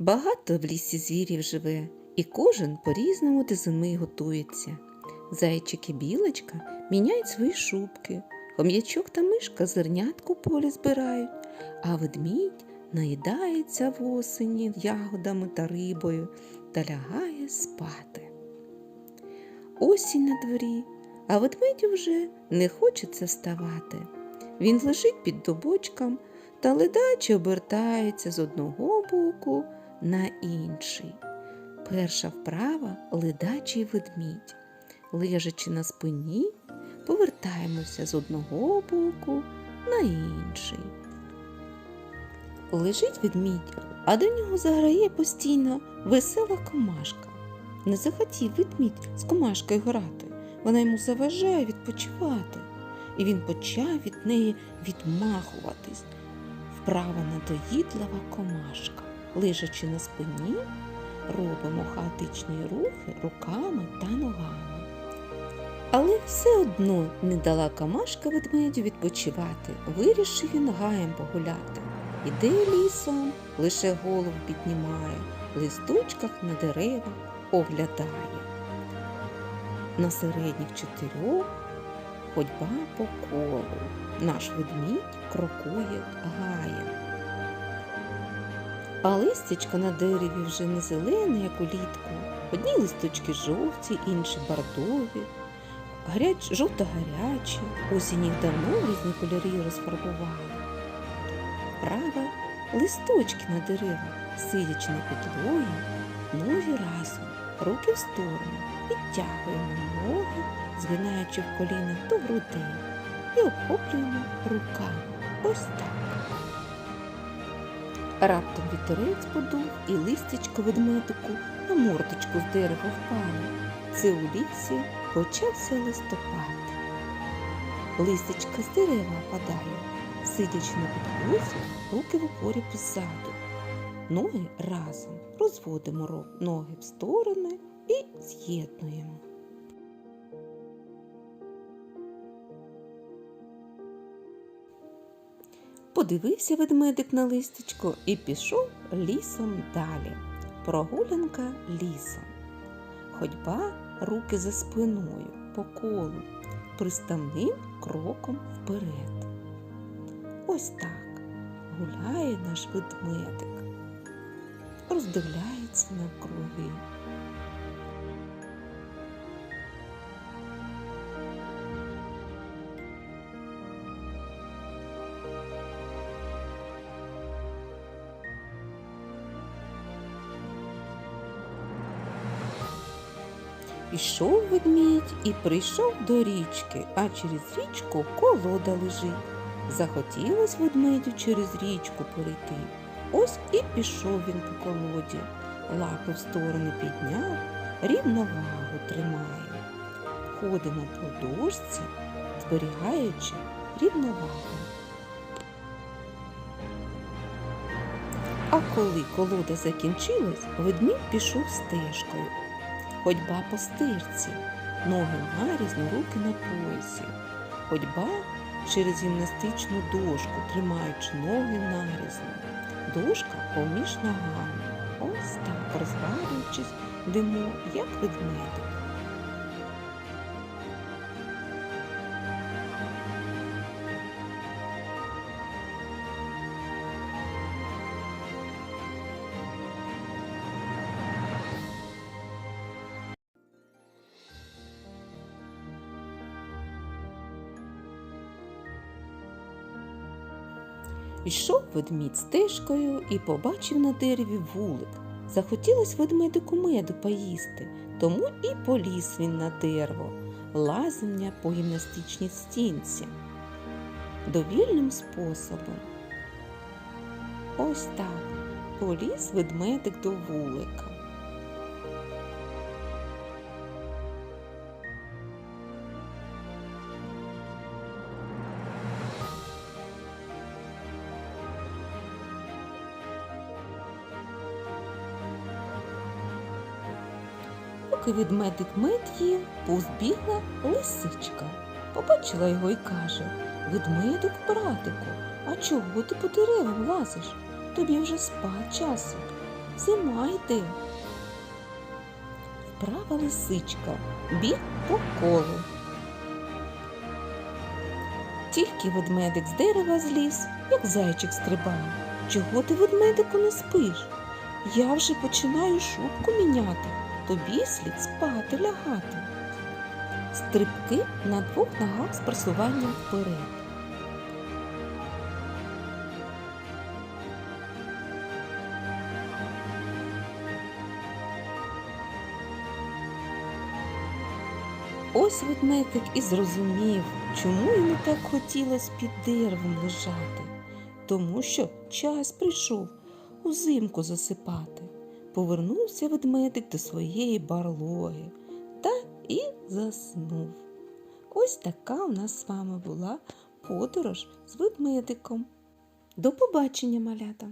Багато в лісі звірів живе, і кожен по-різному до зими готується. Зайчик і білочка міняють свої шубки, хом'ячок та мишка зернятку полі збирають, а ведмідь наїдається в осені ягодами та рибою та лягає спати. Осінь на дворі, а ведмедю вже не хочеться вставати. Він лежить під дубочком та ледаче обертається з одного боку на інший. Перша вправа ледачий ведмідь. Лежачи на спині, повертаємося з одного боку на інший. Лежить ведмідь, а до нього заграє постійно весела комашка. Не захотів ведмідь з комашкою грати, вона йому заважає відпочивати, і він почав від неї відмахуватись. Вправа надоїдлива комашка. Лежачи на спині, робимо хаотичні рухи руками та ногами. Але все одно не дала комашка ведмедю відпочивати, вирішив він гаєм погуляти. Іде лісом, лише голову піднімає, в листочках на деревах оглядає. На середніх чотирьох ходьба по колу. Наш ведмідь крокує гаєм. А листячко на дереві вже не зелене, як улітку. Одні листочки жовті, інші бордові, гаряч, жовто-гарячі, осінь їх давно різні кольори розфарбували. Права листочки на деревах, сидячи на підлогі, ноги разом, руки в сторону, підтягуємо ноги, згинаючи в колінах до грудей і обхоплюємо руками. Ось так. Раптом вітерець подув і листячко ведмедику на мордочку з дерева впало. Це у лісі почався листопад. Листячка з дерева опадає, сидячи на підлозі, руки в опорі позаду. Ноги разом розводимо ноги в сторони і з'єднуємо. Подивився ведмедик на листечко і пішов лісом далі. Прогулянка лісом. Ходьба руки за спиною по колу, приставним кроком вперед. Ось так гуляє наш ведмедик, роздивляється навкруги. Пішов ведмідь і прийшов до річки, а через річку колода лежить. Захотілось ведмедю через річку перейти. Ось і пішов він по колоді, лапи в сторони підняв, рівновагу тримає. Ходимо по дошці, зберігаючи рівновагу. А коли колода закінчилась, ведмідь пішов стежкою. Ходьба по стирці, ноги нарізно, руки на поясі. Ходьба через гімнастичну дошку, тримаючи ноги нарізно. Дошка поміж ногами. Ось так, розгадуючись, димо, як ведмедик. Йшов ведмідь стежкою і побачив на дереві вулик. Захотілось ведмедику меду поїсти, тому і поліз він на дерево, лазення по гімнастичній стінці. Довільним способом. Ось так поліз ведмедик до вулика. Поки ведмедик мед їв, повзбігла лисичка. Побачила його і каже Ведмедик, братику, а чого ти по деревам лазиш? Тобі вже спать часу. зима йде. Вправа лисичка, біг по колу. Тільки ведмедик з дерева зліз, як зайчик стрибав. Чого ти, ведмедику, не спиш? Я вже починаю шубку міняти, тобі слід спати лягати. Стрибки на двох ногах з просуванням вперед. Ось ведмедик і зрозумів, чому йому так хотілося під деревом лежати. Тому що час прийшов узимку засипати. Повернувся ведмедик до своєї барлоги та і заснув. Ось така у нас з вами була подорож з ведмедиком. До побачення, малята!